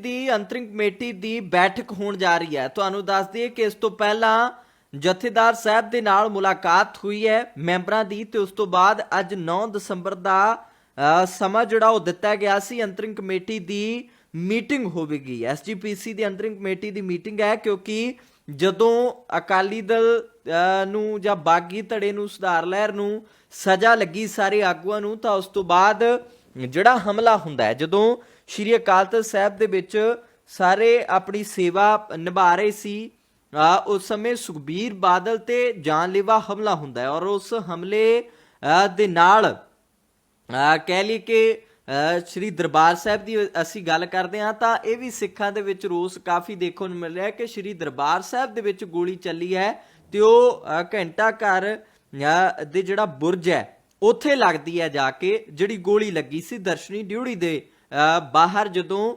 ਦੀ interim committee ਦੀ ਬੈਠਕ ਹੋਣ ਜਾ ਰਹੀ ਹੈ। ਤੁਹਾਨੂੰ ਦੱਸ ਦਈਏ ਕਿ ਇਸ ਤੋਂ ਪਹਿਲਾਂ ਜਥੇਦਾਰ ਸਾਹਿਬ ਦੇ ਨਾਲ ਮੁਲਾਕਾਤ ਹੋਈ ਹੈ ਮੈਂਬਰਾਂ ਦੀ ਤੇ ਉਸ ਤੋਂ ਬਾਅਦ ਅੱਜ 9 ਦਸੰਬਰ ਦਾ ਸਮਾਂ ਜਿਹੜਾ ਉਹ ਦਿੱਤਾ ਗਿਆ ਸੀ। ਅੰਤਰਿਮ ਕਮੇਟੀ ਦੀ ਮੀਟਿੰਗ ਹੋਵੇਗੀ। ਐਸਜੀਪੀਸੀ ਦੀ ਅੰਤਰਿਮ ਕਮੇਟੀ ਦੀ ਮੀਟਿੰਗ ਹੈ ਕਿਉਂਕਿ ਜਦੋਂ ਅਕਾਲੀ ਦਲ ਅ, ਨੂੰ ਜਾਂ ਬਾਗੀ ਧੜੇ ਨੂੰ ਸੁਧਾਰ ਲਹਿਰ ਨੂੰ ਸਜ਼ਾ ਲੱਗੀ ਸਾਰੇ ਆਗੂਆਂ ਨੂੰ ਤਾਂ ਉਸ ਤੋਂ ਬਾਅਦ ਜਿਹੜਾ ਹਮਲਾ ਹੁੰਦਾ ਹੈ ਜਦੋਂ ਸ਼੍ਰੀ ਅਕਾਲ ਤਖਤ ਸਾਹਿਬ ਦੇ ਵਿੱਚ ਸਾਰੇ ਆਪਣੀ ਸੇਵਾ ਨਿਭਾ ਰਹੇ ਸੀ। ਉਸ ਸਮੇਂ ਸੁਖਬੀਰ ਬਾਦਲ ਤੇ ਜਾਨਲੇਵਾ ਹਮਲਾ ਹੁੰਦਾ ਹੈ ਔਰ ਉਸ ਹਮਲੇ ਦੇ ਨਾਲ ਕਹਿ ਲਈ ਕਿ ਸ਼੍ਰੀ ਦਰਬਾਰ ਸਾਹਿਬ ਦੀ ਅਸੀਂ ਗੱਲ ਕਰਦੇ ਹਾਂ ਤਾਂ ਇਹ ਵੀ ਸਿੱਖਾਂ ਦੇ ਵਿੱਚ ਰੋਸ ਕਾਫੀ ਦੇਖਣ ਨੂੰ ਮਿਲ ਰਿਹਾ ਕਿ ਸ਼੍ਰੀ ਦਰਬਾਰ ਸਾਹਿਬ ਦੇ ਵਿੱਚ ਗੋਲੀ ਚੱਲੀ ਹੈ ਤੇ ਉਹ ਘੰਟਾ ਘਰ ਦੇ ਜਿਹੜਾ ਬੁਰਜ ਹੈ, ਉੱਥੇ ਲੱਗਦੀ ਹੈ ਜਾ ਕੇ ਜਿਹੜੀ ਗੋਲੀ ਲੱਗੀ ਸੀ ਦਰਸ਼ਨੀ ਡਿਊੜੀ ਦੇ ਬਾਹਰ ਜਦੋਂ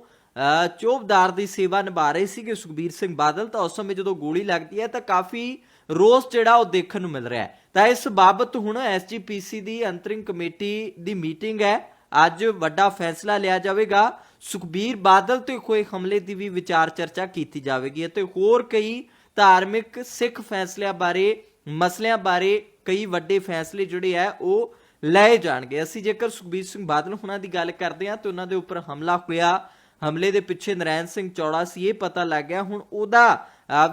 ਚੋਬਦਾਰ ਦੀ ਸੇਵਾ ਨਿਭਾ ਰਹੇ ਸੀਗੇ ਸੁਖਬੀਰ ਸਿੰਘ ਬਾਦਲ, ਤਾਂ ਉਸ ਸਮੇਂ ਜਦੋਂ ਗੋਲੀ ਲੱਗਦੀ ਹੈ ਤਾਂ ਕਾਫੀ ਰੋਸ ਜਿਹੜਾ ਉਹ ਦੇਖਣ ਨੂੰ ਮਿਲ ਰਿਹਾ ਹੈ। ਤਾਂ ਇਸ ਬਾਬਤ ਹੁਣ ਐਸਜੀਪੀਸੀ ਦੀ ਅੰਤਰਿੰਗ ਕਮੇਟੀ ਦੀ ਮੀਟਿੰਗ ਹੈ। ਅੱਜ ਵੱਡਾ ਫੈਸਲਾ ਲਿਆ ਜਾਵੇਗਾ। ਸੁਖਬੀਰ ਬਾਦਲ ਤੇ ਹੋਏ ਹਮਲੇ ਦੀ ਵੀ ਵਿਚਾਰ ਚਰਚਾ ਕੀਤੀ ਜਾਵੇਗੀ ਅਤੇ ਹੋਰ ਕਈ ਧਾਰਮਿਕ ਸਿੱਖ ਫੈਸਲਿਆਂ ਬਾਰੇ, ਮਸਲਿਆਂ ਬਾਰੇ ਕਈ ਵੱਡੇ ਫੈਸਲੇ ਜਿਹੜੇ ਆ ਉਹ ਲਏ ਜਾਣਗੇ। ਅਸੀਂ ਜੇਕਰ ਸੁਖਬੀਰ ਸਿੰਘ ਬਾਦਲ ਹੁਣਾਂ ਦੀ ਗੱਲ ਕਰਦੇ ਹਾਂ ਤੇ ਉਹਨਾਂ ਦੇ ਉੱਪਰ ਹਮਲਾ ਹੋਇਆ। ਹਮਲੇ ਦੇ ਪਿੱਛੇ ਨਰੈਣ ਸਿੰਘ ਚੌੜਾ ਸੀ ਇਹ ਪਤਾ ਲੱਗ ਗਿਆ। ਹੁਣ ਉਹਦਾ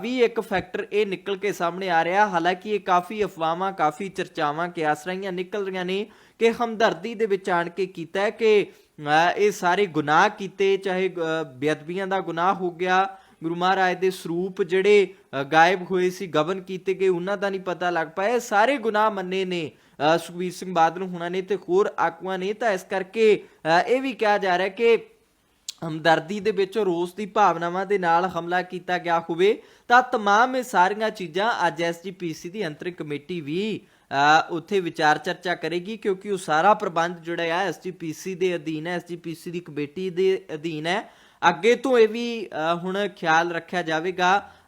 ਵੀ ਇੱਕ ਫੈਕਟਰ ਇਹ ਨਿਕਲ ਕੇ ਸਾਹਮਣੇ ਆ ਰਿਹਾ। ਹਾਲਾਂਕਿ ਇਹ ਕਾਫੀ ਅਫਵਾਹਾਂ ਕਾਫੀ ਚਰਚਾਵਾਂ ਕਿਆਸ ਰਹੀਆਂ ਨਿਕਲ ਰਹੀਆਂ ਨੇ ਕਿ ਹਮਦਰਦੀ ਦੇ ਵਿੱਚ ਆਣ ਕੇ ਕੀਤਾ ਕਿ ਅ, ਇਹ ਸਾਰੇ ਗੁਨਾਹ ਕੀਤੇ ਚਾਹੇ ਬੇਅਦਬੀਆਂ ਦਾ ਗੁਨਾਹ ਹੋ ਗਿਆ ਗੁਰੂ ਮਹਾਰਾਜ ਦੇ ਸਰੂਪ ਜਿਹੜੇ ਗਾਇਬ ਹੋਏ ਸੀ ਗਬਨ ਕੀਤੇ ਗਏ ਉਹਨਾਂ ਦਾ ਨਹੀਂ ਪਤਾ ਲੱਗ ਪਾਇਆ। ਇਹ ਸਾਰੇ ਗੁਨਾਹ ਮੰਨੇ ਨੇ। ਸੁਖਬੀਰ ਸਿੰਘ ਬਾਦਲ ਹੁਣਾਂ ਨੇ ਤੇ ਹੋਰ ਆਗੂਆਂ ਨੇ ਤਾਂ ਇਸ ਕਰਕੇ ਅ, ਇਹ ਵੀ ਕਿਹਾ ਜਾ ਰਿਹਾ ਕਿ ਹਮਦਰਦੀ ਦੇ ਵਿੱਚ ਰੋਸ ਦੀ ਭਾਵਨਾਵਾਂ ਦੇ ਨਾਲ ਹਮਲਾ ਕੀਤਾ ਗਿਆ ਹੋਵੇ ਤਾਂ तमाम ਇਹ ਸਾਰੀਆਂ ਚੀਜ਼ਾਂ ਅੱਜ ਐਸਜੀਪੀਸੀ ਦੀ ਅੰਤਰਿਮ ਕਮੇਟੀ ਵੀ ਅ, ਉੱਥੇ ਵਿਚਾਰ ਚਰਚਾ ਕਰੇਗੀ ਕਿਉਂਕਿ ਉਹ ਸਾਰਾ ਪ੍ਰਬੰਧ ਜਿਹੜਾ ਹੈ ਐਸਜੀਪੀਸੀ ਦੇ ਅਧੀਨ ਹੈ ਐਸਜੀਪੀਸੀ ਦੀ ਕਮੇਟੀ ਦੇ ਅਧੀਨ ਹੈ ਅੱਗੇ ਤੋਂ ਇਹ ਵੀ ਅ, ਹੁਣ ਖਿਆਲ ਰੱਖਿਆ ਜਾਵੇਗਾ ਅ,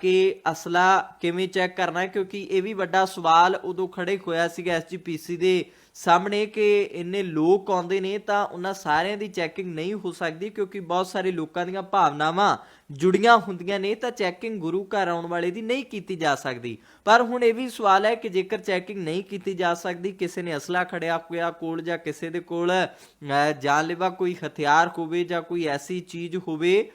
ਕਿ ਅਸਲਾ ਕਿਵੇਂ ਚੈੱਕ ਕਰਨਾ ਕਿਉਂਕਿ ਇਹ ਵੀ ਵੱਡਾ ਸਵਾਲ ਉਦੋਂ ਖੜੇ ਹੋਇਆ ਸੀਗਾ ਐਸਜੀਪੀਸੀ ਦੇ ਸਾਹਮਣੇ ਕਿ ਇੰਨੇ ਲੋਕ ਆਉਂਦੇ ਨੇ ਤਾਂ ਉਹਨਾਂ ਸਾਰਿਆਂ ਦੀ ਚੈਕਿੰਗ ਨਹੀਂ ਹੋ ਸਕਦੀ ਕਿਉਂਕਿ ਬਹੁਤ ਸਾਰੇ ਲੋਕਾਂ ਦੀਆਂ ਭਾਵਨਾਵਾਂ ਜੁੜੀਆਂ ਹੁੰਦੀਆਂ ਨੇ ਤਾਂ ਚੈਕਿੰਗ ਗੁਰੂ ਘਰ ਆਉਣ ਵਾਲੇ ਦੀ ਨਹੀਂ ਕੀਤੀ ਜਾ ਸਕਦੀ। ਪਰ ਹੁਣ ਇਹ ਵੀ ਸਵਾਲ ਹੈ ਕਿ ਜੇਕਰ ਚੈਕਿੰਗ ਨਹੀਂ ਕੀਤੀ ਜਾ ਸਕਦੀ ਕਿਸੇ ਨੇ ਅਸਲਾ ਖੜਿਆ ਹੋਇਆ ਕੋਲ ਜਾਂ ਕਿਸੇ ਦੇ ਕੋਲ ਅਹ, ਜਾਨਲੇਵਾ ਕੋਈ ਹਥਿਆਰ ਹੋਵੇ ਜਾਂ ਕੋਈ ਐਸੀ ਚੀਜ਼ ਹੋਵੇ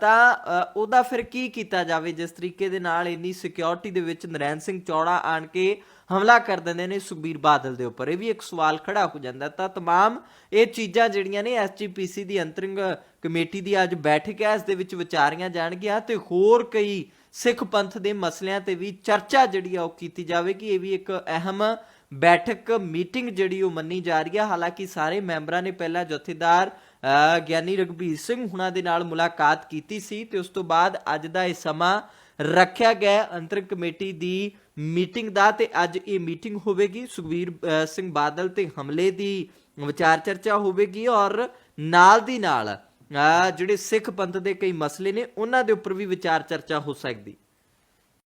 ਤਾਂ ਅਹ, ਉਹਦਾ ਫਿਰ ਕੀ ਕੀਤਾ ਜਾਵੇ ਜਿਸ ਤਰੀਕੇ ਦੇ ਨਾਲ ਇੰਨੀ ਸਿਕਿਉਰਿਟੀ ਦੇ ਵਿੱਚ ਨਰੈਣ ਸਿੰਘ ਚੌੜਾ ਆਣ ਕੇ ਹਮਲਾ ਕਰ ਦਿੰਦੇ ਨੇ ਸੁਖਬੀਰ ਬਾਦਲ ਦੇ ਉੱਪਰ ਇਹ ਵੀ ਇੱਕ ਸਵਾਲ ਖੜਾ ਹੋ ਜਾਂਦਾ ਹੈ। ਤਾਂ तमाम ਇਹ ਚੀਜ਼ਾਂ ਜਿਹੜੀਆਂ ਨੇ ਐਸਜੀਪੀਸੀ ਦੀ ਅੰਤਰਿੰਗ ਕਮੇਟੀ ਦੀ ਅੱਜ ਬੈਠਕ ਹੈ ਇਸ ਦੇ ਵਿੱਚ ਵਿਚਾਰੀਆਂ ਜਾਣਗੀਆਂ ਤੇ ਹੋਰ ਕਈ ਸਿੱਖ ਪੰਥ ਦੇ ਮਸਲਿਆਂ ਤੇ ਵੀ ਚਰਚਾ ਜਿਹੜੀ ਆ ਉਹ ਕੀਤੀ ਜਾਵੇਗੀ ਇਹ ਵੀ ਇੱਕ ਅਹਿਮ ਬੈਠਕ ਮੀਟਿੰਗ ਜਿਹੜੀ ਉਹ ਮੰਨੀ ਜਾ ਰਹੀ ਹੈ ਹਾਲਾਂਕਿ ਸਾਰੇ ਮੈਂਬਰਾਂ ਨੇ ਪਹਿਲਾਂ ਜਥੇਦਾਰ ਅ, ਗਿਆਨੀ ਰਗਵੀਰ ਸਿੰਘ ਹੁਣਾਂ ਦੇ ਨਾਲ ਮੁਲਾਕਾਤ ਕੀਤੀ ਸੀ ਤੇ ਉਸ ਤੋਂ ਬਾਅਦ ਅੱਜ ਦਾ ਇਹ ਸਮਾਂ ਰੱਖਿਆ ਗਿਆ ਅੰਤਰ ਕਮੇਟੀ ਦੀ ਮੀਟਿੰਗ ਦਾ ਤੇ ਅੱਜ ਇਹ ਮੀਟਿੰਗ ਹੋਵੇਗੀ। ਸੁਖਵੀਰ ਸਿੰਘ ਬਾਦਲ ਤੇ ਹਮਲੇ ਦੀ ਵਿਚਾਰ ਚਰਚਾ ਹੋਵੇਗੀ ਔਰ ਨਾਲ ਦੀ ਨਾਲ ਜਿਹੜੇ ਸਿੱਖ ਪੰਥ ਦੇ ਕਈ ਮਸਲੇ ਨੇ, ਉਹਨਾਂ ਦੇ ਉੱਪਰ ਵੀ ਵਿਚਾਰ ਚਰਚਾ ਹੋ ਸਕਦੀ।